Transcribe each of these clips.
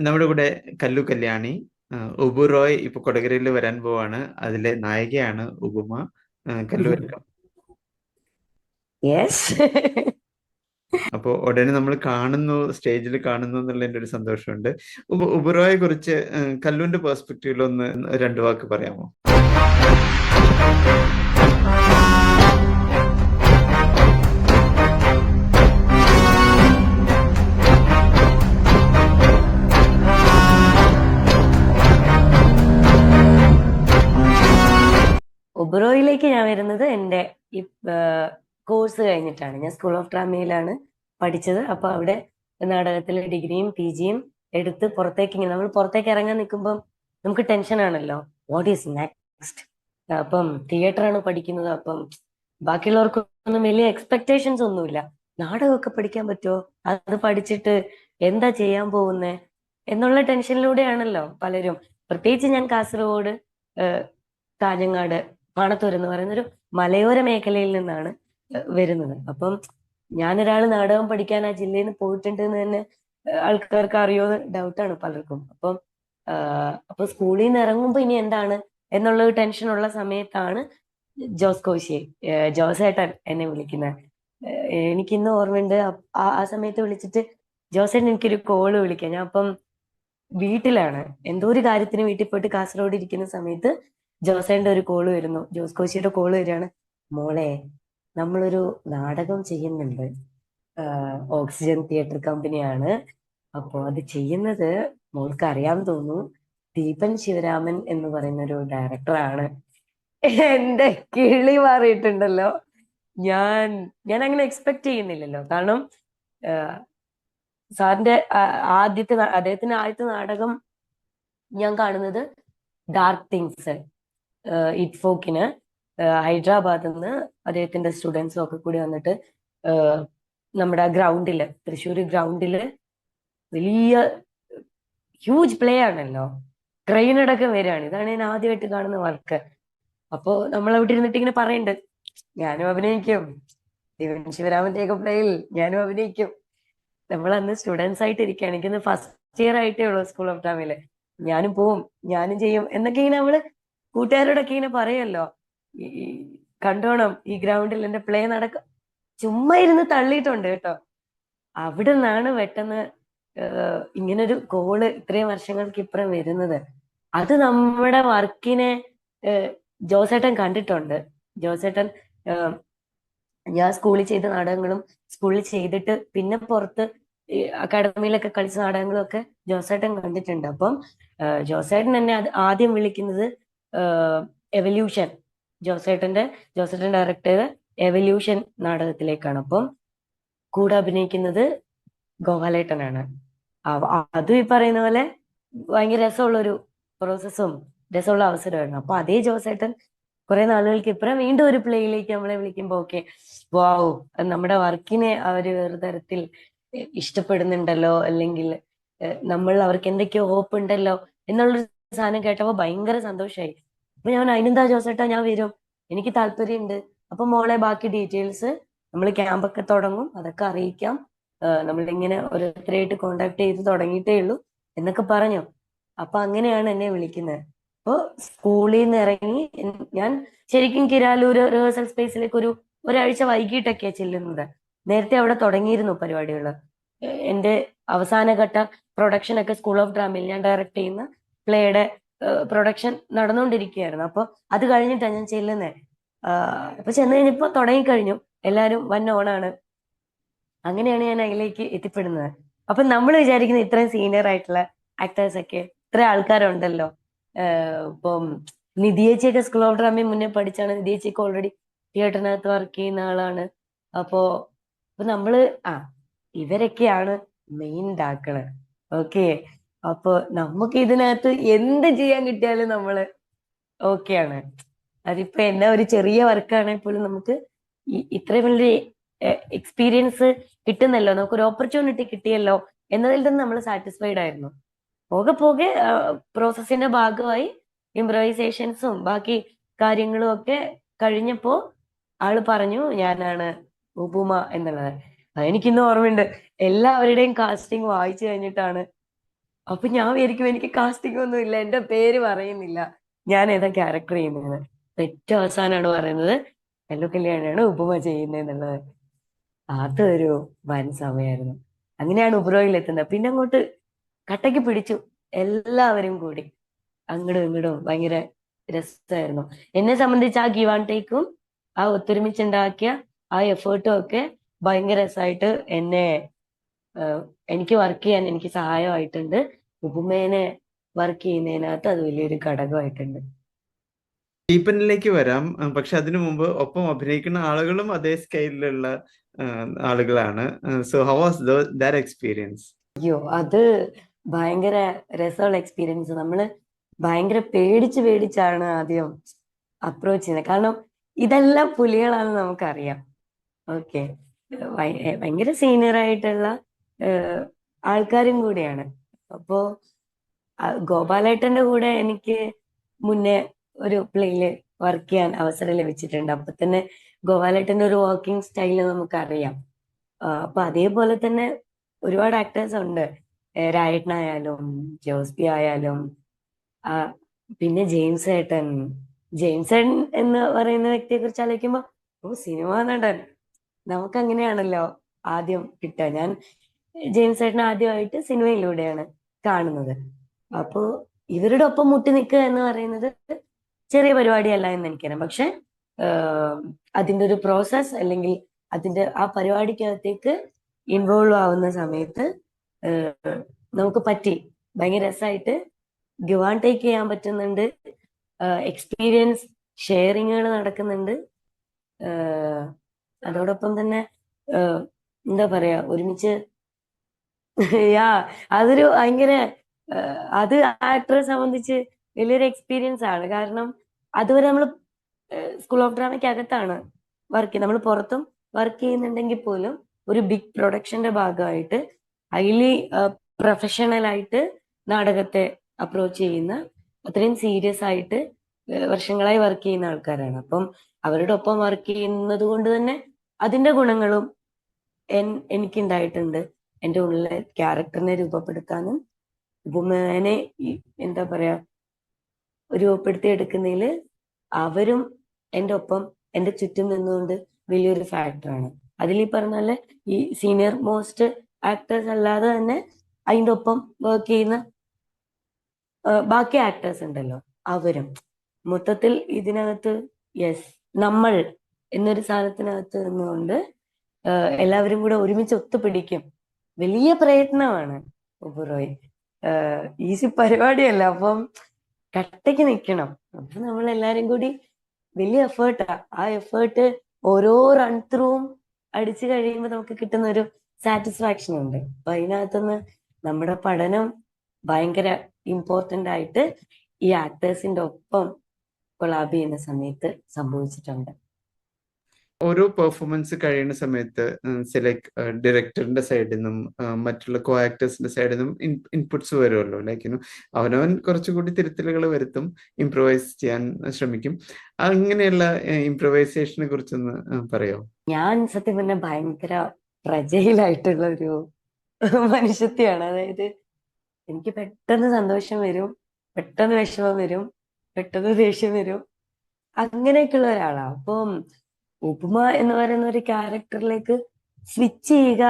നമ്മുടെ കൂടെ കല്ലു കല്യാണി ഉബു റോയ് ഇപ്പൊ കൊടകരയിൽ വരാൻ പോവാണ്. അതിലെ നായികയാണ് ഉബുമ കല്ലു വെൽക്കം. അപ്പോ ഉടനെ നമ്മൾ കാണുന്നു സ്റ്റേജിൽ കാണുന്നു എന്നുള്ളതിന്റെ ഒരു സന്തോഷമുണ്ട്. ഉബ ഉബുറോയെ കുറിച്ച് കല്ലുവിന്റെ പേഴ്സ്പെക്ടീവിൽ ഒന്ന് രണ്ടു വാക്ക് പറയാമോ? ഒബ്രോയിലേക്ക് ഞാൻ വരുന്നത് എന്റെ ഈ കോഴ്സ് കഴിഞ്ഞിട്ടാണ്. ഞാൻ സ്കൂൾ ഓഫ് ഡ്രാമയിലാണ് പഠിച്ചത്. അപ്പൊ അവിടെ നാടകത്തിലെ ഡിഗ്രിയും പി ജിയും എടുത്ത് പുറത്തേക്ക് ഇങ്ങനെ നമ്മൾ പുറത്തേക്ക് ഇറങ്ങാൻ നിൽക്കുമ്പം നമുക്ക് ടെൻഷൻ ആണല്ലോ. വാട്ട് ഈസ് നെക്സ്റ്റ് അപ്പം തിയേറ്ററാണ് പഠിക്കുന്നത്. അപ്പം ബാക്കിയുള്ളവർക്കൊന്നും വലിയ എക്സ്പെക്ടേഷൻസ് ഒന്നുമില്ല. നാടകമൊക്കെ പഠിക്കാൻ പറ്റുമോ? അത് പഠിച്ചിട്ട് എന്താ ചെയ്യാൻ പോകുന്നേ? എന്നുള്ള ടെൻഷനിലൂടെയാണല്ലോ പലരും. പ്രത്യേകിച്ച് ഞാൻ കാസർഗോഡ് കാഞ്ഞങ്ങാട് പാണത്തൂർ എന്ന് പറയുന്ന ഒരു മലയോര മേഖലയിൽ നിന്നാണ് വരുന്നത്. അപ്പം ഞാനൊരാൾ നാടകം പഠിക്കാൻ ആ ജില്ലയിൽ നിന്ന് പോയിട്ടുണ്ട് എന്ന് തന്നെ ആൾക്കാർക്ക് അറിയോ ഡൗട്ടാണ് പലർക്കും. അപ്പം അപ്പൊ സ്കൂളിൽ നിന്ന് ഇറങ്ങുമ്പോ ഇനി എന്താണ് എന്നുള്ള ടെൻഷൻ ഉള്ള സമയത്താണ് ജോസ് കോശി ജോസേട്ടൻ എന്നെ വിളിക്കുന്നത് എനിക്കിന്ന് ഓർമ്മയുണ്ട് ആ സമയത്ത് വിളിച്ചിട്ട് ജോസേട്ടൻ എനിക്കൊരു കോൾ വിളിക്കാം ഞാൻ അപ്പം വീട്ടിലാണ്. എന്തോ ഒരു കാര്യത്തിന് വീട്ടിൽ പോയിട്ട് കാസർഗോഡ് ഇരിക്കുന്ന സമയത്ത് ജോസേന്റെ ഒരു കോൾ വരുന്നു. ജോസ് കോശിയുടെ കോൾ വരികയാണ്. മോളെ നമ്മളൊരു നാടകം ചെയ്യുന്നുണ്ട്. ഓക്സിജൻ തിയേറ്റർ കമ്പനിയാണ്. അപ്പോൾ അത് ചെയ്യുന്നത് മോൾക്ക് അറിയാൻ തോന്നുന്നു. ദീപൻ ശിവരാമൻ എന്ന് പറയുന്ന ഒരു ഡയറക്ടറാണ് എന്റെ കിളി മാറിയിട്ടുണ്ടല്ലോ. ഞാൻ ഞാൻ അങ്ങനെ എക്സ്പെക്ട് ചെയ്യുന്നില്ലല്ലോ. കാരണം സാറിന്റെ ആദ്യത്തെ അദ്ദേഹത്തിന്റെ ആദ്യത്തെ നാടകം ഞാൻ കാണുന്നത് ഡാർക്ക് തിങ്സ് ഇറ്റ്ഫോക്കിന് ഹൈദരാബാദിൽ നിന്ന് അദ്ദേഹത്തിന്റെ സ്റ്റുഡൻസും ഒക്കെ കൂടി വന്നിട്ട് നമ്മുടെ ഗ്രൗണ്ടിൽ തൃശ്ശൂർ ഗ്രൗണ്ടിൽ വലിയ ഹ്യൂജ് പ്ലേ ആണല്ലോ ക്രെയിൻ അടക്കം വരികയാണ്. ഇതാണ് ഞാൻ ആദ്യമായിട്ട് കാണുന്ന വർക്ക്. അപ്പോ നമ്മൾ അവിടെ ഇരുന്നിട്ട് ഇങ്ങനെ പറയണ്ട്. ഞാനും അഭിനയിക്കും. ദിവൻ ശിവരാമന്റെ ഒക്കെ പ്ലേയിൽ ഞാനും അഭിനയിക്കും. നമ്മൾ അന്ന് സ്റ്റുഡൻസ് ആയിട്ട് ഇരിക്കുകയാണ്. എനിക്കിന്ന് ഫസ്റ്റ് ഇയർ ആയിട്ടേ ഉള്ളൂ സ്കൂൾ ഓഫ് ഡ്രാമയിൽ ഞാനും പോവും ഞാനും ചെയ്യും എന്നൊക്കെ ഇങ്ങനെ നമ്മൾ കൂട്ടുകാരോടൊക്കെ ഇങ്ങനെ പറയല്ലോ ഈ കണ്ടോണം ഈ ഗ്രൗണ്ടിൽ എന്റെ പ്ലേ നടക്ക ചുമ്മാ ഇരുന്ന് തള്ളിയിട്ടുണ്ട് കേട്ടോ. അവിടെ നിന്നാണ് പെട്ടെന്ന് ഇങ്ങനൊരു ഗോൾ ഇത്രയും വർഷങ്ങൾക്ക് ഇപ്പുറം വരുന്നത്. അത് നമ്മുടെ വർക്കിനെ ജോസേട്ടൻ കണ്ടിട്ടുണ്ട്. ജോസേട്ടൻ ഞാൻ സ്കൂളിൽ ചെയ്ത നാടകങ്ങളും സ്കൂളിൽ ചെയ്തിട്ട് പിന്നെ പുറത്ത് അക്കാഡമിയിലൊക്കെ കളിച്ച നാടകങ്ങളും ഒക്കെ ജോസേട്ടൻ കണ്ടിട്ടുണ്ട്. അപ്പം ജോസേട്ടൻ എന്നെ ആദ്യം വിളിക്കുന്നത് എവല്യൂഷൻ ജോസേട്ടന്റെ ജോസേട്ടൻ ഡയറക്ട് ചെയ്ത എവല്യൂഷൻ നാടകത്തിലേക്കാണ്. അപ്പം കൂടെ അഭിനയിക്കുന്നത് ഗോപാലേട്ടനാണ്. അത് ഈ പറയുന്ന പോലെ ഭയങ്കര രസമുള്ളൊരു പ്രോസസ്സും രസമുള്ള അവസരമായിരുന്നു. അപ്പൊ അതേ ജോസേട്ടൻ കുറെ നാളുകൾക്ക് ഇപ്പുറം വീണ്ടും ഒരു പ്ലേയിലേക്ക് നമ്മളെ വിളിക്കുമ്പോ ഓക്കെ വാവ് നമ്മുടെ വർക്കിനെ അവർ വേറെ തരത്തിൽ ഇഷ്ടപ്പെടുന്നുണ്ടല്ലോ? അല്ലെങ്കിൽ നമ്മൾ അവർക്ക് എന്തൊക്കെയോ ഹോപ്പ് ഉണ്ടല്ലോ? എന്നുള്ളൊരു സാധനം കേട്ടപ്പോ ഭയങ്കര സന്തോഷമായി അപ്പൊ ഞാൻ അതിനെന്താ ജോസേട്ടാ ഞാൻ വരും. എനിക്ക് താല്പര്യമുണ്ട്. അപ്പൊ മോളെ ബാക്കി ഡീറ്റെയിൽസ് നമ്മൾ ക്യാമ്പൊക്കെ തുടങ്ങും. അതൊക്കെ അറിയിക്കാം. നമ്മളിങ്ങനെ ഓരോരുത്തരായിട്ട് കോണ്ടാക്ട് ചെയ്ത് തുടങ്ങിയിട്ടേ ഉള്ളൂ എന്നൊക്കെ പറഞ്ഞു. അപ്പൊ അങ്ങനെയാണ് എന്നെ വിളിക്കുന്നത്. അപ്പൊ സ്കൂളിൽ നിന്ന് ഇറങ്ങി ഞാൻ ശരിക്കും കിരാലൂര് റിഹേഴ്സൽ സ്പേസിലേക്ക് ഒരു ഒരാഴ്ച വൈകിട്ടൊക്കെയാ ചെല്ലുന്നത്. നേരത്തെ അവിടെ തുടങ്ങിയിരുന്നു പരിപാടികൾ എന്റെ അവസാനഘട്ട പ്രൊഡക്ഷൻ ഒക്കെ സ്കൂൾ ഓഫ് ഡ്രാമയിൽ ഞാൻ ഡയറക്റ്റ് ചെയ്യുന്ന പ്ലേയുടെ പ്രൊഡക്ഷൻ നടന്നുകൊണ്ടിരിക്കുകയായിരുന്നു അപ്പോൾ അത് കഴിഞ്ഞിട്ടാണ് ഞാൻ ചെല്ലുന്നത് അപ്പൊ ചെന്ന് കഴിഞ്ഞപ്പോ തുടങ്ങിക്കഴിഞ്ഞു. എല്ലാവരും വൻ ഓണാണ്. അങ്ങനെയാണ് ഞാൻ അതിലേക്ക് എത്തിപ്പെടുന്നത്. അപ്പൊ നമ്മൾ വിചാരിക്കുന്ന ഇത്രയും സീനിയർ ആയിട്ടുള്ള ആക്ടേഴ്സ് ഒക്കെ ഇത്ര ആൾക്കാരുണ്ടല്ലോ. ഇപ്പം നിധിയേച്ചിയൊക്കെ സ്കൂൾ ഓഫ് ഡ്രാമയിൽ മുന്നേ പഠിച്ചാണ്. നിധിയേച്ചിയൊക്കെ ഓൾറെഡി തിയേറ്ററിനകത്ത് വർക്ക് ചെയ്യുന്ന ആളാണ്. അപ്പോ അപ്പൊ നമ്മൾ ആ ഇവരൊക്കെയാണ് മെയിൻ ഡാക്കൾ ഓക്കെ അപ്പൊ നമുക്ക് ഇതിനകത്ത് എന്ത് ചെയ്യാൻ കിട്ടിയാലും നമ്മൾ ഓക്കെയാണ് അതിപ്പോ എന്നാ ഒരു ചെറിയ വർക്കാണെങ്കിൽ പോലും നമുക്ക് ഇത്രയും വലിയ എക്സ്പീരിയൻസ് കിട്ടുന്നല്ലോ. നമുക്കൊരു ഓപ്പർച്യൂണിറ്റി കിട്ടിയല്ലോ എന്നതിൽ തന്നെ നമ്മൾ സാറ്റിസ്ഫൈഡ് ആയിരുന്നു. പോകെ പോകെ പ്രോസസ്സിന്റെ ഭാഗമായി ഇംപ്രവൈസേഷൻസും ബാക്കി കാര്യങ്ങളും ഒക്കെ കഴിഞ്ഞപ്പോ ആൾ പറഞ്ഞു ഞാനാണ് ഉപുമ എന്നുള്ളത്. എനിക്കിന്ന് ഓർമ്മയുണ്ട്. എല്ലാവരുടെയും കാസ്റ്റിംഗ് വായിച്ചു കഴിഞ്ഞിട്ടാണ് അപ്പൊ ഞാൻ വിചാരിക്കും എനിക്ക് കാസ്റ്റിംഗ് ഒന്നും ഇല്ല. എന്റെ പേര് പറയുന്നില്ല. ഞാൻ ഏതാ ക്യാരക്ടർ ചെയ്യുന്നത് ഏറ്റവും അവസാനമാണ് പറയുന്നത്. എല്ലോ കല്യാണാണ് ഉപമ ചെയ്യുന്നതെന്നുള്ളത്. അതൊരു വൻ സമയമായിരുന്നു. അങ്ങനെയാണ് ഉപരോയിൽ എത്തുന്നത്. പിന്നെ അങ്ങോട്ട് കട്ടയ്ക്ക് പിടിച്ചു. എല്ലാവരും കൂടി അങ്ങടും ഇങ്ങടും ഭയങ്കര രസമായിരുന്നു. എന്നെ സംബന്ധിച്ച് ആ ഗീവ് ടേക്കും ആ ഒത്തൊരുമിച്ചുണ്ടാക്കിയ ആ എഫേർട്ടും ഒക്കെ ഭയങ്കര രസമായിട്ട് എന്നെ എനിക്ക് വർക്ക് ചെയ്യാൻ എനിക്ക് സഹായമായിട്ടുണ്ട്. ഉപമേനെ വർക്ക് ചെയ്യുന്നതിനകത്ത് അത് വലിയൊരു ഘടകമായിട്ടുണ്ട്. ഡീപ്പനിലേക്ക് വരാം. പക്ഷെ അതിനു മുമ്പ് ഒപ്പം അഭിനയിക്കുന്ന ആളുകളും അതേ സ്കെയിലുള്ള ആളുകളാണ്. So how was that experience അയ്യോ അത് ഭയങ്കര രസമുള്ള എക്സ്പീരിയൻസ് നമ്മൾ ഭയങ്കര പേടിച്ച് പേടിച്ചാണ് ആദ്യം അപ്രോച്ച് ചെയ്യുന്നത്. കാരണം ഇതെല്ലാം പുലികളാണെന്ന് നമുക്കറിയാം. ഓക്കെ ഭയങ്കര സീനിയർ ആയിട്ടുള്ള ആൾക്കാരും കൂടിയാണ്. അപ്പോ ഗോപാലേട്ടന്റെ കൂടെ എനിക്ക് മുന്നേ ഒരു പ്ലേയിൽ വർക്ക് ചെയ്യാൻ അവസരം ലഭിച്ചിട്ടുണ്ട്. അപ്പൊ തന്നെ ഗോപാലേട്ടന്റെ ഒരു വർക്കിംഗ് സ്റ്റൈൽ നമുക്കറിയാം. അപ്പൊ അതേപോലെ തന്നെ ഒരുപാട് ആക്ടേഴ്സ് ഉണ്ട്. രായട്ടനായാലും ജോസ്ബി ആയാലും പിന്നെ ജെയിംസ് ഏട്ടൻ. ജെയിംസ് ഏട്ടൻ എന്ന് പറയുന്ന വ്യക്തിയെ കുറിച്ച് ആലോചിക്കുമ്പോ ഓ സിനിമ നടൻ. നമുക്ക് അങ്ങനെയാണല്ലോ ആദ്യം കിട്ടുക. ഞാൻ ജെയിംസ് ഏട്ടൻ ആദ്യമായിട്ട് സിനിമയിലൂടെയാണ് കാണുന്നത്. അപ്പോ ഇവരുടെ ഒപ്പം മുട്ടി നിൽക്കുക എന്ന് പറയുന്നത് ചെറിയ പരിപാടിയല്ല എന്ന് എനിക്കറിയാം. പക്ഷെ അതിന്റെ ഒരു പ്രോസസ് അല്ലെങ്കിൽ അതിന്റെ ആ പരിപാടിക്കകത്തേക്ക് ഇൻവോൾവ് ആവുന്ന സമയത്ത് നമുക്ക് പറ്റി. ഭയങ്കര രസമായിട്ട് ഗിവ് ടേക്ക് ചെയ്യാൻ പറ്റുന്നുണ്ട്. എക്സ്പീരിയൻസ് ഷെയറിങ്ങുകൾ നടക്കുന്നുണ്ട്. അതോടൊപ്പം തന്നെ എന്താ പറയാ ഒരുമിച്ച് യാ അതൊരു ഭയങ്കര അത് ആക്ടറെ സംബന്ധിച്ച് വലിയൊരു എക്സ്പീരിയൻസ് ആണ്. കാരണം അതുവരെ നമ്മൾ സ്കൂൾ ഓഫ് ഡ്രാമയ്ക്ക് അകത്താണ് വർക്ക് നമ്മൾ പുറത്തും വർക്ക് ചെയ്യുന്നുണ്ടെങ്കിൽ പോലും ഒരു ബിഗ് പ്രൊഡക്ഷന്റെ ഭാഗമായിട്ട് ഹൈലി പ്രൊഫഷണൽ ആയിട്ട് നാടകത്തെ അപ്രോച്ച് ചെയ്യുന്ന അത്രയും സീരിയസ് ആയിട്ട് വർഷങ്ങളായി വർക്ക് ചെയ്യുന്ന ആൾക്കാരാണ്. അപ്പം അവരുടെ ഒപ്പം വർക്ക് ചെയ്യുന്നത് കൊണ്ട് തന്നെ അതിന്റെ ഗുണങ്ങളും എനിക്കുണ്ടായിട്ടുണ്ട്. എന്റെ ഉള്ളിലെ ക്യാരക്ടറിനെ രൂപപ്പെടുത്താനും ഉപമേനെ എന്താ പറയാ രൂപപ്പെടുത്തി എടുക്കുന്നതിൽ അവരും എന്റെ ഒപ്പം എന്റെ ചുറ്റും നിന്നുകൊണ്ട് വലിയൊരു ഫാക്ടറാണ്. അതിൽ ഈ ഈ സീനിയർ മോസ്റ്റ് ആക്ടേഴ്സ് അല്ലാതെ തന്നെ അതിന്റെ ഒപ്പം വർക്ക് ചെയ്യുന്ന ബാക്കി ആക്ടേഴ്സ് ഉണ്ടല്ലോ അവരും. മൊത്തത്തിൽ ഇതിനകത്ത് യെസ് നമ്മൾ എന്നൊരു സാധനത്തിനകത്ത് നിന്നുകൊണ്ട് എല്ലാവരും കൂടെ ഒരുമിച്ച് ഒത്തുപിടിക്കും. വലിയ പ്രയത്നമാണ് ഉപറോയ് ഈസി പരിപാടിയല്ല. അപ്പം കട്ടയ്ക്ക് നിൽക്കണം അപ്പൊ നമ്മൾ എല്ലാരും കൂടി വലിയ എഫേർട്ടാ. ആ എഫേർട്ട് ഓരോ റൺ ത്രൂവും അടിച്ചു കഴിയുമ്പോൾ നമുക്ക് കിട്ടുന്ന ഒരു സാറ്റിസ്ഫാക്ഷൻ ഉണ്ട്. അപ്പൊ അതിനകത്തുനിന്ന് നമ്മുടെ പഠനം ഭയങ്കര ഇമ്പോർട്ടന്റ് ആയിട്ട് ഈ ആക്ടേഴ്സിന്റെ ഒപ്പം കൊളാബ് ചെയ്യുന്ന സമയത്ത് സംഭവിച്ചിട്ടുണ്ട്. ഓരോ പെർഫോമൻസ് കഴിയുന്ന സമയത്ത് ലൈക്ക് ഡയറക്ടറിന്റെ സൈഡിൽ നിന്നും മറ്റുള്ള കോ ആക്ടേഴ്സിന്റെ സൈഡിൽ നിന്നും ഇൻപുട്സ് വരുമല്ലോ ലൈക്ക് അവനവൻ കുറച്ചുകൂടി തിരുത്തലുകൾ വരുത്തും ഇംപ്രവൈസ് ചെയ്യാൻ ശ്രമിക്കും. അങ്ങനെയുള്ള ഇംപ്രവൈസേഷനെ കുറിച്ചൊന്ന് പറയോ? ഞാൻ സത്യം പറഞ്ഞ ഭയങ്കര പ്രജയിലായിട്ടുള്ള ഒരു മനുഷ്യത്തെയാണ്. അതായത് എനിക്ക് പെട്ടെന്ന് സന്തോഷം വരും പെട്ടെന്ന് വിഷമം വരും പെട്ടെന്ന് ദേഷ്യം വരും. അങ്ങനെയൊക്കെയുള്ള ഒരാളാണ് അപ്പം ഉപമ എന്ന് പറയുന്ന ഒരു ക്യാരക്ടറിലേക്ക് സ്വിച്ച് ചെയ്യുക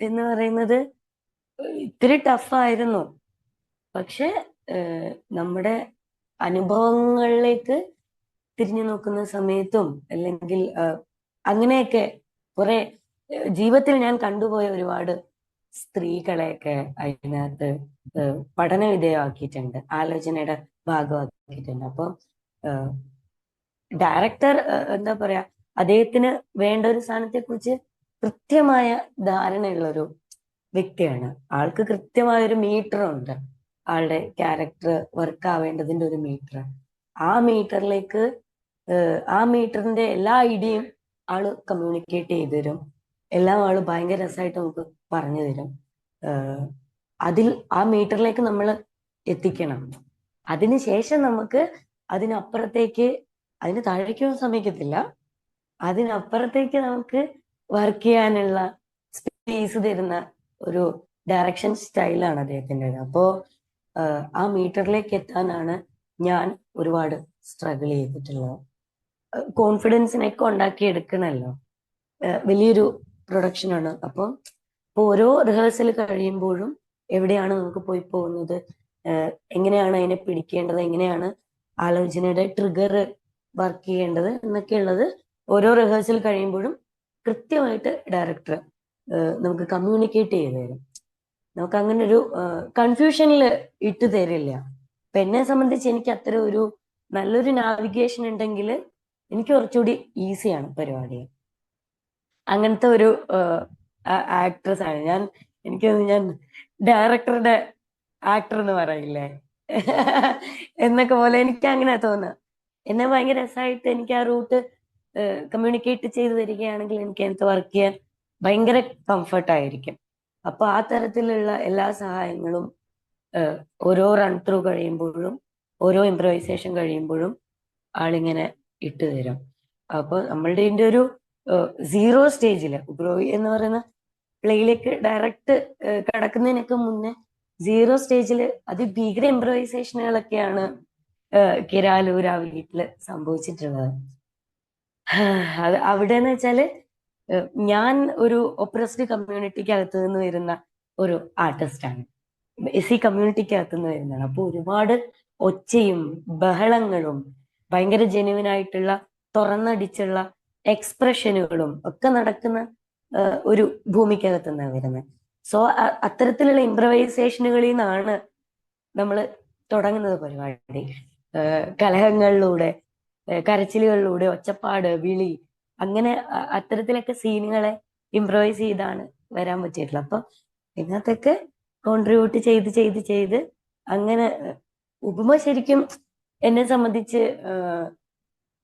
എന്ന് പറയുന്നത് ഇത്തിരി ടഫായിരുന്നു പക്ഷെ നമ്മുടെ അനുഭവങ്ങളിലേക്ക് തിരിഞ്ഞു നോക്കുന്ന സമയത്തും അല്ലെങ്കിൽ അങ്ങനെയൊക്കെ കുറെ ജീവിതത്തിൽ ഞാൻ കണ്ടുപോയ ഒരുപാട് സ്ത്രീകളെയൊക്കെ അതിനകത്ത് പഠന വിധേയമാക്കിയിട്ടുണ്ട് ആലോചനയുടെ ഭാഗമാക്കിയിട്ടുണ്ട്. അപ്പം ഡയറക്ടർ എന്താ പറയാ അദ്ദേഹത്തിന് വേണ്ട ഒരു സ്ഥാനത്തെ കുറിച്ച് കൃത്യമായ ധാരണയുള്ള ഒരു വ്യക്തിയാണ്. ആൾക്ക് കൃത്യമായ ഒരു മീറ്റർ ഉണ്ട് ആളുടെ ക്യാരക്ടർ വർക്ക് ആവേണ്ടതിന്റെ ഒരു മീറ്റർ. ആ മീറ്ററിലേക്ക് ആ മീറ്ററിന്റെ എല്ലാ ഐഡിയയും ആൾ കമ്മ്യൂണിക്കേറ്റ് ചെയ്തു തരും എല്ലാം ആൾ ഭയങ്കര രസമായിട്ട് നമുക്ക് പറഞ്ഞു തരും അതിൽ ആ മീറ്ററിലേക്ക് നമ്മൾ എത്തിക്കണം. അതിനുശേഷം നമുക്ക് അതിനപ്പുറത്തേക്ക് അതിന് താഴേക്കൊന്നും സമ്മതിക്കത്തില്ല അതിനപ്പുറത്തേക്ക് നമുക്ക് വർക്ക് ചെയ്യാനുള്ള സ്പേസ് തരുന്ന ഒരു ഡയറക്ഷൻ സ്റ്റൈലാണ് അദ്ദേഹത്തിന്റെ അപ്പോ ആ മീറ്ററിലേക്ക് എത്താനാണ് ഞാൻ ഒരുപാട് സ്ട്രഗിൾ ചെയ്തിട്ടുള്ളത്. കോൺഫിഡൻസിനൊക്കെ ഉണ്ടാക്കി എടുക്കണമല്ലോ. ആഹ് വലിയൊരു പ്രൊഡക്ഷനാണ് അപ്പം ഓരോ റിഹേഴ്സൽ കഴിയുമ്പോഴും എവിടെയാണ് നമുക്ക് പോയി പോകുന്നത്? എങ്ങനെയാണ് അതിനെ പിടിക്കേണ്ടത്? എങ്ങനെയാണ് ആലോചനയുടെ ട്രിഗർ വർക്ക് ചെയ്യേണ്ടത്? എന്നൊക്കെയുള്ളത് ഓരോ റിഹേഴ്സൽ കഴിയുമ്പോഴും കൃത്യമായിട്ട് ഡയറക്ടർ നമുക്ക് കമ്മ്യൂണിക്കേറ്റ് ചെയ്തു തരും. നമുക്ക് അങ്ങനെ ഒരു കൺഫ്യൂഷനിൽ ഇട്ട് തരില്ല. അപ്പൊ എന്നെ സംബന്ധിച്ച് എനിക്ക് അത്തരം ഒരു നല്ലൊരു നാവിഗേഷൻ ഉണ്ടെങ്കിൽ എനിക്ക് കുറച്ചുകൂടി ഈസിയാണ് പരിപാടി. അങ്ങനത്തെ ഒരു ആക്ട്രസ് ആണ്. ഞാൻ എനിക്ക് ഞാൻ ഡയറക്ടറുടെ ആക്ടർ എന്ന് പറയില്ലേ? എന്നൊക്കെ പോലെ എനിക്ക് അങ്ങനെ തോന്നുക എന്നെ ഭയങ്കര രസമായിട്ട് എനിക്ക് ആ റൂട്ട് കമ്മ്യൂണിക്കേറ്റ് ചെയ്തു തരികയാണെങ്കിൽ എനിക്ക് അതിനകത്ത് വർക്ക് ചെയ്യാൻ ഭയങ്കര കംഫർട്ട് ആയിരിക്കും. അപ്പൊ ആ തരത്തിലുള്ള എല്ലാ സഹായങ്ങളും ഓരോ റൺ ത്രൂ കഴിയുമ്പോഴും ഓരോ ഇംപ്രവൈസേഷൻ കഴിയുമ്പോഴും ആളിങ്ങനെ ഇട്ട് തരും. അപ്പൊ നമ്മളുടെ ഇതിന്റെ ഒരു സീറോ സ്റ്റേജിൽ ഉഗ്രോവി എന്ന് പറയുന്ന പ്ലേയിലേക്ക് ഡയറക്റ്റ് കടക്കുന്നതിനൊക്കെ മുന്നേ സീറോ സ്റ്റേജിൽ അതിഭീകര ഇംപ്രവൈസേഷനുകളൊക്കെയാണ് കിരാലൂർ ആ വീട്ടിൽ സംഭവിച്ചിട്ടുള്ളത്. അത് അവിടെ എന്ന് വെച്ചാൽ ഞാൻ ഒരു ഒപ്രസ്ഡ് കമ്മ്യൂണിറ്റിക്ക് അകത്ത് നിന്ന് വരുന്ന ഒരു ആർട്ടിസ്റ്റാണ് എസ് കമ്മ്യൂണിറ്റിക്ക് അകത്ത് നിന്ന് വരുന്നതാണ്. അപ്പൊ ഒരുപാട് ഒച്ചയും ബഹളങ്ങളും ഭയങ്കര ജെനുവിൻ ആയിട്ടുള്ള തുറന്നടിച്ചുള്ള എക്സ്പ്രഷനുകളും ഒക്കെ നടക്കുന്ന ഒരു ഭൂമിക്കകത്ത് നിന്നാണ് വരുന്നത്. സോ അത്തരത്തിലുള്ള ഇംപ്രവൈസേഷനുകളിൽ നിന്നാണ് നമ്മൾ തുടങ്ങുന്നത് പരിപാടി. കലഹങ്ങളിലൂടെ കരച്ചിലുകളിലൂടെ ഒച്ചപ്പാട് വിളി അങ്ങനെ അത്തരത്തിലൊക്കെ സീനുകളെ ഇംപ്രവൈസ് ചെയ്താണ് വരാൻ പറ്റിയിട്ടുള്ളത്. അപ്പൊ ഇതിനകത്തൊക്കെ കോൺട്രിബ്യൂട്ട് ചെയ്ത് ചെയ്ത് ചെയ്ത് അങ്ങനെ ഉപമ ശരിക്കും എന്നെ സംബന്ധിച്ച്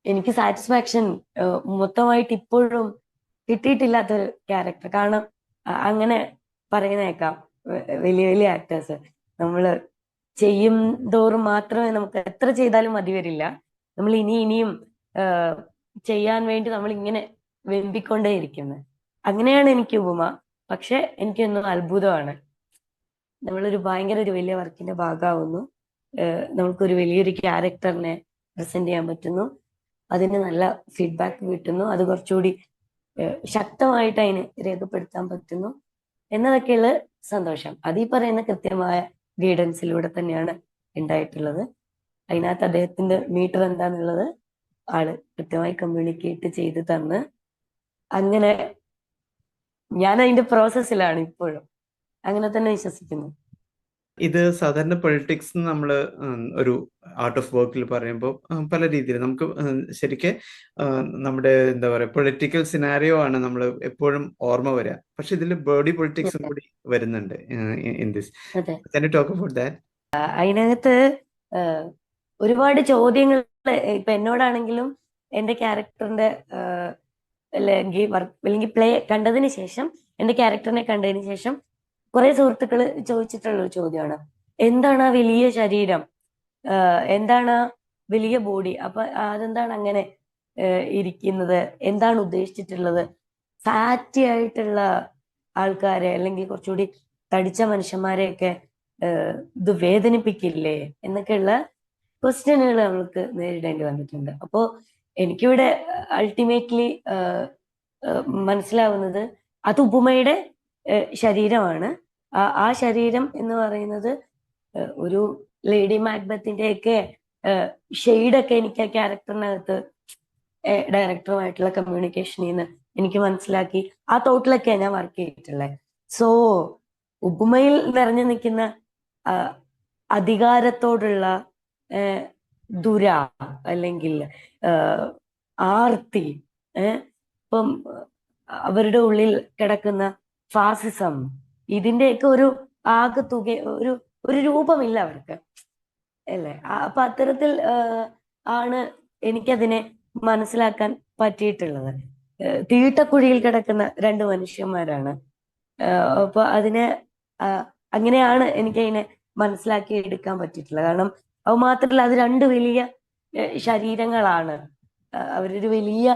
എനിക്ക് സാറ്റിസ്ഫാക്ഷൻ മൊത്തമായിട്ട് ഇപ്പോഴും കിട്ടിയിട്ടില്ലാത്തൊരു ക്യാരക്ടർ കാരണം അങ്ങനെ പറയുന്നേക്കാം വലിയ വലിയ ആക്ടേഴ്സ് നമ്മൾ ചെയ്യും തോറും മാത്രമേ നമുക്ക് എത്ര ചെയ്താലും മതി വരില്ല. നമ്മൾ ഇനി ഇനിയും ചെയ്യാൻ വേണ്ടി നമ്മൾ ഇങ്ങനെ വെമ്പിക്കൊണ്ടേയിരിക്കുന്നത് അങ്ങനെയാണ് എനിക്ക് ഉപമ. പക്ഷെ എനിക്കൊന്നും അത്ഭുതമാണ്. നമ്മളൊരു ഭയങ്കര ഒരു വലിയ വർക്കിന്റെ ഭാഗമാവുന്നു. നമുക്കൊരു വലിയൊരു ക്യാരക്ടറിനെ പ്രസന്റ് ചെയ്യാൻ പറ്റുന്നു. അതിന് നല്ല ഫീഡ്ബാക്ക് കിട്ടുന്നു. അത് കുറച്ചുകൂടി ശക്തമായിട്ട് അതിന് രേഖപ്പെടുത്താൻ പറ്റുന്നു. എന്നതൊക്കെയുള്ള സന്തോഷം. അത് പറയുന്ന കൃത്യമായ ഗൈഡൻസിലൂടെ തന്നെയാണ് ഉണ്ടായിട്ടുള്ളത്. അതിനകത്ത് അദ്ദേഹത്തിന്റെ മീറ്റർ എന്താന്നുള്ളത് ആണ് കൃത്യമായി കമ്മ്യൂണിക്കേറ്റ് ചെയ്ത് തന്ന്. അങ്ങനെ ഞാൻ അതിന്റെ പ്രോസസ്സിലാണ് ഇപ്പോഴും. അങ്ങനെ തന്നെ വിശ്വസിക്കുന്നു. ഇത് സാധാരണ പൊളിറ്റിക്സ് നമ്മൾ ഒരു ആർട്ട് ഓഫ് വർക്കിൽ പറയുമ്പോൾ പല രീതിയിൽ നമുക്ക് ശരിക്ക് നമ്മുടെ എന്താ പറയുക പൊളിറ്റിക്കൽ സിനാരിയോ ആണ് നമ്മൾ എപ്പോഴും ഓർമ്മ വരിക പക്ഷെ ഇതിൽ ബോഡി പൊളിറ്റിക്സും കൂടി വരുന്നുണ്ട് ഇൻ ദിസ് അതെ. അബൌട്ട് ദാറ്റ് അതിനകത്ത് ഒരുപാട് ചോദ്യങ്ങൾ ഇപ്പൊ എന്നോടാണെങ്കിലും എന്റെ ക്യാരക്ടറിന്റെ അല്ലെങ്കിൽ വർക്ക് അല്ലെങ്കിൽ പ്ലേ കണ്ടതിന് ശേഷം എന്റെ ക്യാരക്ടറിനെ കണ്ടതിന് ശേഷം കുറെ സുഹൃത്തുക്കൾ ചോദിച്ചിട്ടുള്ള ഒരു ചോദ്യമാണ്. എന്താണ് ആ വലിയ ശരീരം? എന്താണ് ആ വലിയ ബോഡി? അപ്പൊ അതെന്താണ് അങ്ങനെ ഇരിക്കുന്നത്? എന്താണ് ഉദ്ദേശിച്ചിട്ടുള്ളത്? ഫാറ്റി ആയിട്ടുള്ള ആൾക്കാരെ അല്ലെങ്കിൽ കുറച്ചുകൂടി തടിച്ച മനുഷ്യന്മാരെയൊക്കെ ഇത് വേദനിപ്പിക്കില്ലേ? എന്നൊക്കെയുള്ള ക്വസ്റ്റ്യനുകൾ നമ്മൾക്ക് നേരിടേണ്ടി വന്നിട്ടുണ്ട്. അപ്പോ എനിക്കിവിടെ അൾട്ടിമേറ്റ്ലി മനസ്സിലാവുന്നത് അത് ഉപമയുടെ ശരീരമാണ്. ആ ശരീരം എന്ന് പറയുന്നത് ഒരു ലേഡി മാക്ബത്തിന്റെ ഒക്കെ ഷെയ്ഡൊക്കെ എനിക്ക് ആ ക്യാരക്ടറിനകത്ത് ഡയറക്ടറുമായിട്ടുള്ള കമ്മ്യൂണിക്കേഷനിൽ നിന്ന് എനിക്ക് മനസ്സിലാക്കി. ആ തോട്ടിലൊക്കെയാണ് ഞാൻ വർക്ക് ചെയ്തിട്ടുള്ളത് സോ ഉപമയിൽ നിറഞ്ഞു നിൽക്കുന്ന അധികാരത്തോടുള്ള ദുര അല്ലെങ്കിൽ ആർത്തി ഇപ്പം അവരുടെ ഉള്ളിൽ കിടക്കുന്ന ഫാസിസം ഇതിന്റെയൊക്കെ ഒരു ആകെത്തുക ഒരു ഒരു രൂപമില്ല അവർക്ക്. അല്ലേ? അപ്പൊ അത്തരത്തിൽ ആണ് എനിക്കതിനെ മനസ്സിലാക്കാൻ പറ്റിയിട്ടുള്ളത്. തീട്ടക്കുഴിയിൽ കിടക്കുന്ന രണ്ട് മനുഷ്യന്മാരാണ്. അപ്പൊ അതിനെ അങ്ങനെയാണ് എനിക്കതിനെ മനസ്സിലാക്കി എടുക്കാൻ പറ്റിയിട്ടുള്ളത്. കാരണം അത് മാത്രമല്ല അത് രണ്ട് വലിയ ശരീരങ്ങളാണ്. അവരൊരു വലിയ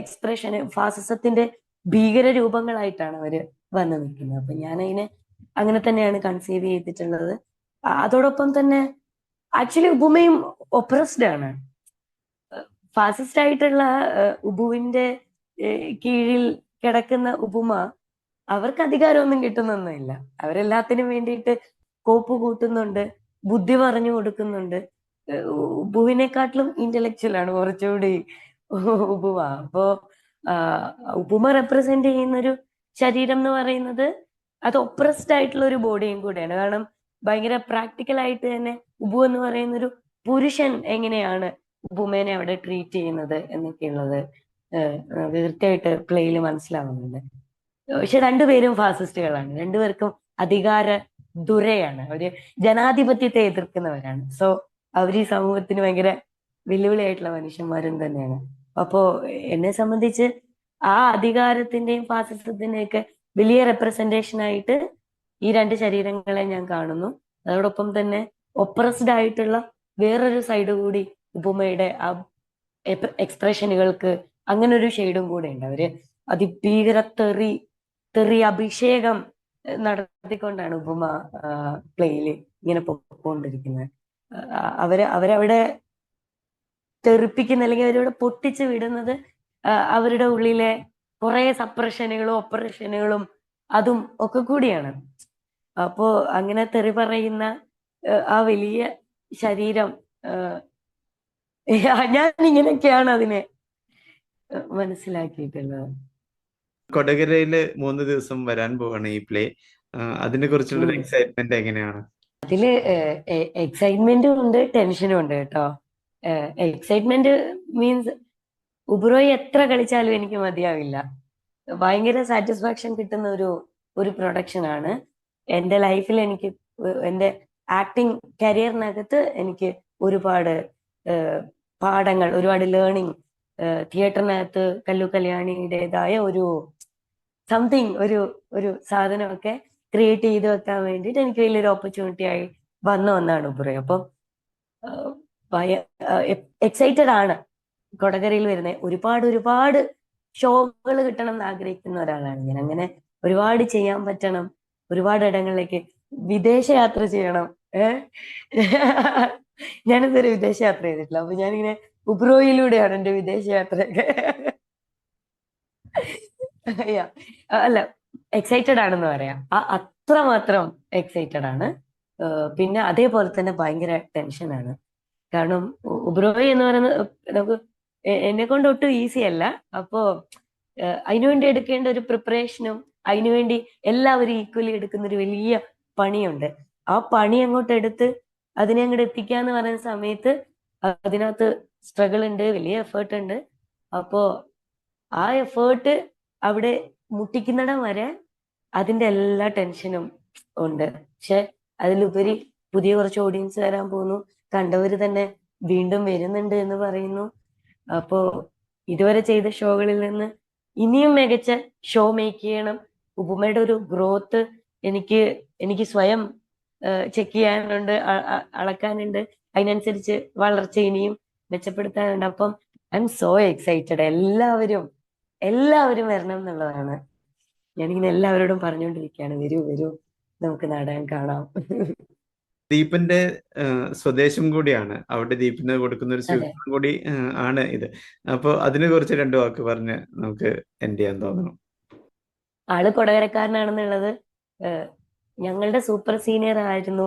എക്സ്പ്രഷൻ ഫാസിസത്തിന്റെ ഭീകര രൂപങ്ങളായിട്ടാണ് അവർ വന്നു നിൽക്കുന്നത്. അപ്പൊ ഞാൻ അതിനെ അങ്ങനെ തന്നെയാണ് കൺസീവ് ചെയ്തിട്ടുള്ളത്. അതോടൊപ്പം തന്നെ ആക്ച്വലി ഉപുമയും ഒപ്രസ്ഡ് ആണ്. ഫാസിസ്റ്റ് ആയിട്ടുള്ള ഉപുവിന്റെ കീഴിൽ കിടക്കുന്ന ഉബുമ അവർക്ക് അധികാരമൊന്നും കിട്ടുന്നൊന്നുമില്ല. അവരെല്ലാത്തിനും വേണ്ടിയിട്ട് കോപ്പ് കൂട്ടുന്നുണ്ട് ബുദ്ധി പറഞ്ഞു കൊടുക്കുന്നുണ്ട്. ഉപ്പുവിനെക്കാട്ടിലും ഇന്റലക്ച്വൽ ആണ് കുറച്ചുകൂടി ഉപ്പുവ അപ്പോ ഉപ്പുമ റെപ്രസെന്റ് ചെയ്യുന്ന ഒരു ശരീരം എന്ന് പറയുന്നത് അത് ഒപ്രസ്ഡ് ആയിട്ടുള്ള ഒരു ബോഡിയും കൂടെയാണ്. കാരണം ഭയങ്കര പ്രാക്ടിക്കൽ ആയിട്ട് തന്നെ ഉബു എന്ന് പറയുന്ന ഒരു പുരുഷൻ എങ്ങനെയാണ് ഉപ്പുമേനെ അവിടെ ട്രീറ്റ് ചെയ്യുന്നത് എന്നൊക്കെയുള്ളത് തീർച്ചയായിട്ട് പ്ലേയിൽ മനസ്സിലാവുന്നുണ്ട്. പക്ഷെ രണ്ടുപേരും ഫാസിസ്റ്റുകളാണ് രണ്ടുപേർക്കും അധികാര ദുരയാണ്. അവർ ജനാധിപത്യത്തെ എതിർക്കുന്നവരാണ്. സോ അവർ ഈ സമൂഹത്തിന് ഭയങ്കര വെല്ലുവിളിയായിട്ടുള്ള മനുഷ്യന്മാരും തന്നെയാണ്. അപ്പോ എന്നെ സംബന്ധിച്ച് ആ അധികാരത്തിന്റെയും ഫാസിസത്തിന്റെയും ഒക്കെ വലിയ റെപ്രസെന്റേഷൻ ആയിട്ട് ഈ രണ്ട് ശരീരങ്ങളെ ഞാൻ കാണുന്നു. അതോടൊപ്പം തന്നെ ഒപ്രസ്ഡ് ആയിട്ടുള്ള വേറൊരു സൈഡ് കൂടി ഉപമയുടെ ആ എക്സ്പ്രഷനുകൾക്ക് അങ്ങനെ ഒരു ഷെയ്ഡും കൂടെ ഉണ്ട്. അവർ അതിഭീകര തെറി തെറി അഭിഷേകം നടത്തിക്കൊണ്ടാണ് ഉപമ പ്ലേയിൽ ഇങ്ങനെ പൊക്കോണ്ടിരിക്കുന്നത് അവർ അവരവിടെ തെറിപ്പിക്കുന്ന അല്ലെങ്കിൽ അവരവിടെ പൊട്ടിച്ചു വിടുന്നത് അവരുടെ ഉള്ളിലെ കുറെ സപ്രഷനുകളും ഓപ്പറേഷനുകളും അതും ഒക്കെ കൂടിയാണ്. അപ്പോ അങ്ങനെ തെറി പറയുന്ന ആ വലിയ ശരീരം ഞാൻ ഇങ്ങനെയൊക്കെയാണ് അതിനെ മനസ്സിലാക്കിയിട്ടുള്ളത്. കൊടകരയിൽ മൂന്ന് ദിവസം വരാൻ പോവാണ് ഈ പ്ലേ അതിനെ കുറിച്ചുള്ള എക്സൈറ്റ്മെന്റ് എങ്ങനെയാണ്? അതിൽ എക്സൈറ്റ്മെന്റും ഉണ്ട് ടെൻഷനും ഉണ്ട് കേട്ടോ. എക്സൈറ്റ്മെന്റ് മീൻസ് ഉബ്രോയി എത്ര കളിച്ചാലും എനിക്ക് മതിയാവില്ല. ഭയങ്കര സാറ്റിസ്ഫാക്ഷൻ കിട്ടുന്ന ഒരു ഒരു പ്രൊഡക്ഷൻ ആണ്. എന്റെ ലൈഫിൽ എനിക്ക് എന്റെ എന്റെ ആക്ടിങ് കരിയറിനകത്ത് എനിക്ക് ഒരുപാട് പാഠങ്ങൾ ഒരുപാട് ലേണിംഗ് തിയേറ്ററിനകത്ത് കല്ലു കല്യാണിയുടേതായ ഒരു സംതിങ് ഒരു ഒരു സാധനമൊക്കെ ക്രിയേറ്റ് ചെയ്ത് വെക്കാൻ വേണ്ടിയിട്ട് എനിക്ക് വലിയൊരു ഓപ്പർച്യൂണിറ്റി ആയി വന്ന ഒന്നാണ് ഉബ്രോയി അപ്പം എക്സൈറ്റഡ് ആണ് കൊടകരയിൽ വരുന്നത് ഒരുപാട് ഒരുപാട് ഷോകൾ കിട്ടണം എന്ന് ആഗ്രഹിക്കുന്ന ഒരാളാണ് ഞാൻ. അങ്ങനെ ഒരുപാട് ചെയ്യാൻ പറ്റണം ഒരുപാട് ഇടങ്ങളിലേക്ക് വിദേശ യാത്ര ചെയ്യണം ഏഹ് വിദേശ യാത്ര ചെയ്തിട്ടില്ല. അപ്പൊ ഞാനിങ്ങനെ ഉബ്രോയിലൂടെയാണ് എന്റെ വിദേശ യാത്രയൊക്കെ. അല്ല എക്സൈറ്റഡ് ആണെന്ന് പറയാം. ആ അത്രമാത്രം എക്സൈറ്റഡ് ആണ്. പിന്നെ അതേപോലെ തന്നെ ഭയങ്കര ടെൻഷനാണ് കാരണം ഉബ്രോയ് എന്ന് പറയുന്നത് നമുക്ക് എന്നെ കൊണ്ട് ഒട്ടും ഈസി അല്ല. അപ്പോ അതിനുവേണ്ടി എടുക്കേണ്ട ഒരു പ്രിപ്പറേഷനും അതിനുവേണ്ടി എല്ലാവരും ഈക്വലി എടുക്കുന്ന ഒരു വലിയ പണിയുണ്ട്. ആ പണി അങ്ങോട്ട് എടുത്ത് അതിനെ അങ്ങോട്ട് എത്തിക്കാന്ന് പറയുന്ന സമയത്ത് അതിനകത്ത് സ്ട്രഗിൾ ഉണ്ട് വലിയ എഫേർട്ട് ഉണ്ട്. അപ്പോ ആ എഫേർട്ട് അവിടെ മുട്ടിക്കുന്നിടം വരെ അതിന്റെ എല്ലാ ടെൻഷനും ഉണ്ട്. പക്ഷെ അതിലുപരി പുതിയ കുറച്ച് ഓഡിയൻസ് വരാൻ പോകുന്നു. കണ്ടവര് തന്നെ വീണ്ടും വരുന്നുണ്ട് എന്ന് പറയുന്നു. അപ്പോ ഇതുവരെ ചെയ്ത ഷോകളിൽ നിന്ന് ഇനിയും മികച്ച ഷോ മേക്ക് ചെയ്യണം. ഉപമയുടെ ഒരു ഗ്രോത്ത് എനിക്ക് എനിക്ക് സ്വയം ചെക്ക് ചെയ്യാനുണ്ട് അളക്കാനുണ്ട്. അതിനനുസരിച്ച് വളർച്ച ഇനിയും മെച്ചപ്പെടുത്താനുണ്ട്. അപ്പം ഐ എം സോ എക്സൈറ്റഡ് എല്ലാവരും എല്ലാവരും വരണം എന്നുള്ളതാണ്. ഞാനിങ്ങനെ എല്ലാവരോടും പറഞ്ഞുകൊണ്ടിരിക്കുകയാണ് വരൂ വരൂ. നമുക്ക് നാടകം കാണാം. ദീപിന്റെ സ്വദേശം കൂടിയാണ്. അവിടെ ദീപിന് കൊടുക്കുന്ന ഒരു സ്വീകരണം കൂടി ആണ് ഇത്. അപ്പൊ അതിനെ കുറിച്ച് രണ്ടു വാക്ക് പറഞ്ഞ് നമുക്ക് എൻഡ് ചെയ്യാൻ തോന്നണം ആൾ കൊടകരക്കാരനാണെന്നുള്ളത് ഞങ്ങളുടെ സൂപ്പർ സീനിയർ ആയിരുന്നു.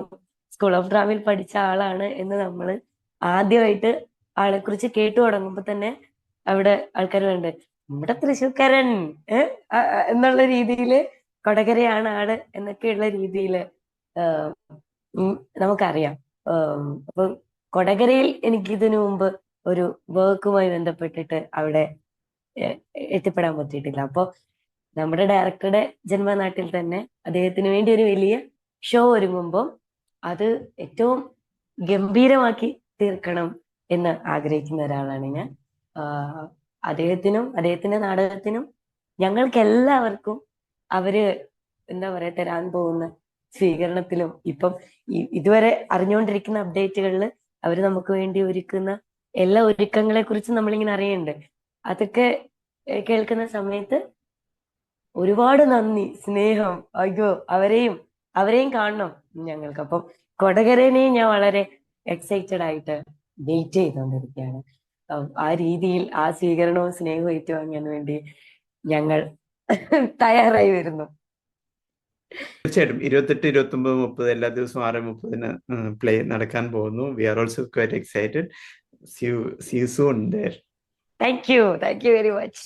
സ്കൂൾ ഓഫ് ഡ്രാമയിൽ പഠിച്ച ആളാണ് എന്ന് നമ്മൾ ആദ്യമായിട്ട് ആളെ കുറിച്ച് കേട്ടു തുടങ്ങുമ്പോ തന്നെ അവിടെ ആൾക്കാർ പറയുന്നുണ്ട് നമ്മുടെ തൃശ്ശൂർക്കാരൻ എന്നുള്ള രീതിയിൽ കൊടകരയാണ് ആട് എന്നൊക്കെയുള്ള രീതിയിൽ നമുക്കറിയാം. അപ്പം കൊടകരയിൽ എനിക്ക് ഇതിനു മുമ്പ് ഒരു വർക്കുമായി ബന്ധപ്പെട്ടിട്ട് അവിടെ എത്തിപ്പെടാൻ പറ്റിയിട്ടില്ല. അപ്പൊ നമ്മുടെ ഡയറക്ടറുടെ ജന്മനാട്ടിൽ തന്നെ അദ്ദേഹത്തിന് വേണ്ടി ഒരു വലിയ ഷോ ഒരുങ്ങുമ്പോൾ അത് ഏറ്റവും ഗംഭീരമാക്കി തീർക്കണം എന്ന് ആഗ്രഹിക്കുന്ന ഒരാളാണ് ഞാൻ. അദ്ദേഹത്തിനും അദ്ദേഹത്തിന്റെ നാടകത്തിനും ഞങ്ങൾക്ക് എല്ലാവർക്കും അവർ എന്താ പറയാ തരാൻ പോകുന്ന സ്വീകരണത്തിലും ഇപ്പം ഇതുവരെ അറിഞ്ഞുകൊണ്ടിരിക്കുന്ന അപ്ഡേറ്റുകളിൽ അവർ നമുക്ക് വേണ്ടി ഒരുക്കുന്ന എല്ലാ ഒരുക്കങ്ങളെ കുറിച്ച് നമ്മളിങ്ങനെ അറിയുന്നുണ്ട്. അതൊക്കെ കേൾക്കുന്ന സമയത്ത് ഒരുപാട് നന്ദി സ്നേഹം അയ്യോ അവരെയും അവരെയും കാണണം. ഞങ്ങൾക്ക് അപ്പം കൊടകരനെയും ഞാൻ വളരെ എക്സൈറ്റഡ് ആയിട്ട് വെയിറ്റ് ചെയ്തുകൊണ്ടിരിക്കുകയാണ് ആ രീതിയിൽ ആ സ്വീകരണവും സ്നേഹവും ഏറ്റുവാങ്ങാൻ വേണ്ടി ഞങ്ങൾ തയ്യാറായി വരുന്നു. തീർച്ചയായിട്ടും. ഇരുപത്തെട്ട് ഇരുപത്തി ഒമ്പത് മുപ്പത് എല്ലാ ദിവസവും ആറ് മുപ്പതിന് പ്ലേ നടക്കാൻ പോകുന്നു. We are also quite excited see see soon there thank you thank you very much